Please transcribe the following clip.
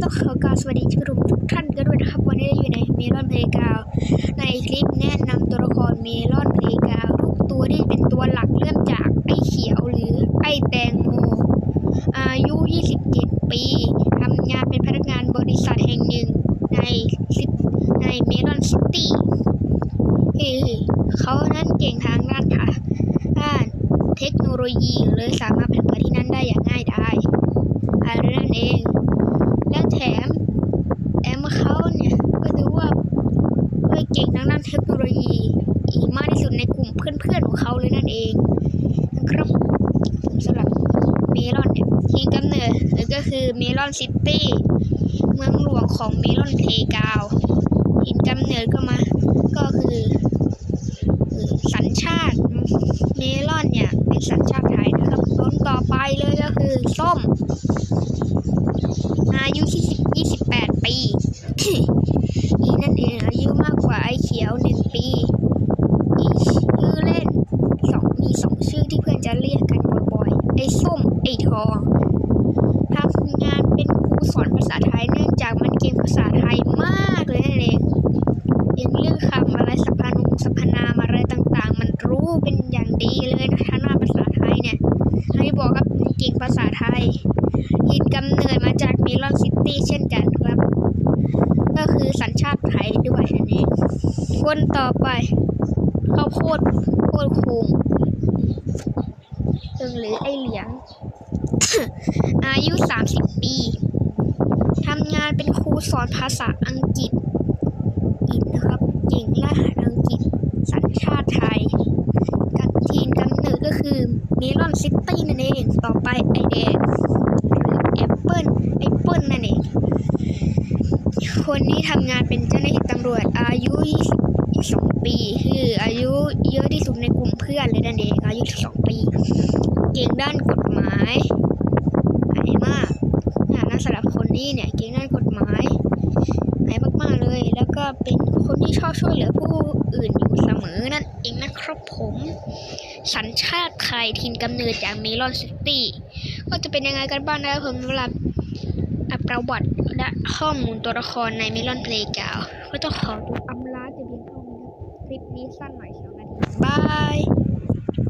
ต้องขอกรารสวัสดีทุกทุกท่านกันด้วยนะครับ วันนี้อยู่ในเมลอนเพลกาวในคลิปแนะนำตัวละครเมลอนเพลกาวทุกตัวที่เป็นตัวหลักเริ่มจากไอ้เขียวหรือไอ้แตงโมอายุ 27 ปีทำงานเป็นพนักงานบริษัทแห่งหนึ่งในซิในเมลอนซิตี้เฮ้ยเขานั้นเก่งทางด้านค่ะด้านเทคโนโลยีเลยสามารถเป็นไปที่นั่นได้อย่างง่ายดายอะไรนั่นเอง แล้วแถมแถมเขาเนี่ยก็ถือว่าเออเก่งทางด้านเทคโนโลยีอีกมากที่สุดในกลุ่มเพื่อนๆของเขาเลยนั่นเองนะครับสำหรับเมลอนเนี่ยที่กำเนิดก็คือเมลอนซิตี้เมืองหลวงของเมลอนเพลกาวหินกำเนิดก็มาก็คือสัญชาติเมลอนเนี่ยเป็นสัญชาติไทยนะครับต้นต่อไปเลยก็คือส้มอายุ20 28 ปี อีนั่นเองอายุมากกว่า ไอ้เขียวหนึ่งปีอีชื่อเล่นสองมีสองชื่อที่เพื่อนจะเรียกกันบ่อยๆไอ้ส้มไอ้ทองทำงานเป็นครูสอนภาษาไทยเนื่องจากมันเก่งภาษาไทยมากเลยนั่นเองอย่งเรื่องคำอะไรสรรพนงสรรพนามอะไรต่างๆ มันรู้เป็นอย่างดีเลยนะท่างด้าภาษาไทยเนี่ยให้บอกครับเก่งภาษาไทยหินกำเนิดมาจากเมลอนซิตี้เช่นกันครับ ก็คือสัญชาติไทยด้วยนั่นเอง คนต่อไปข้าวโพดโพดคุงซึ่งหรือไอเหลียง อายุ 30 ปีทำงานเป็นครูสอนภาษาอังกฤษอีกนะครับเก่งรหัสอังกฤษ สัญชาติไทยกับทีมกำเนิดก็คือเมลอนซิตี้นั่นเอง ต่อไปไอแดงแอปเปิลแอเปิลนั่นเอง คนนี้ทำงานเป็นเจ้าหน้าที่ตำรวจอายุ 22ปี คืออายุเยอะที่สุดในกลุ่มเพื่อนเลยนั่นเองอายุ12 ปี เก่งด้านกฎหมายหายมากนะสำหรับคนนี้เนี่ยเก่งด้านกฎหมายหายมากๆเลย แล้วก็เป็นคนที่ชอบช่วยเหลือผู้อื่นอยู่เสมอนั่นเองนะครับผมสัญชาติไทยทินกำเนิดจากเมลอนซิตี้ก็จะเป็นยังไงกันบ้างนะครับผมสำหรับประวัติและข้อมูลตัวละครในเมลอนเพลย์กาว ก็ต้องขอตัวอำลาจะเพียงเท่านี้นะคลิปนี้สั้นหน่อยสองนาที บาย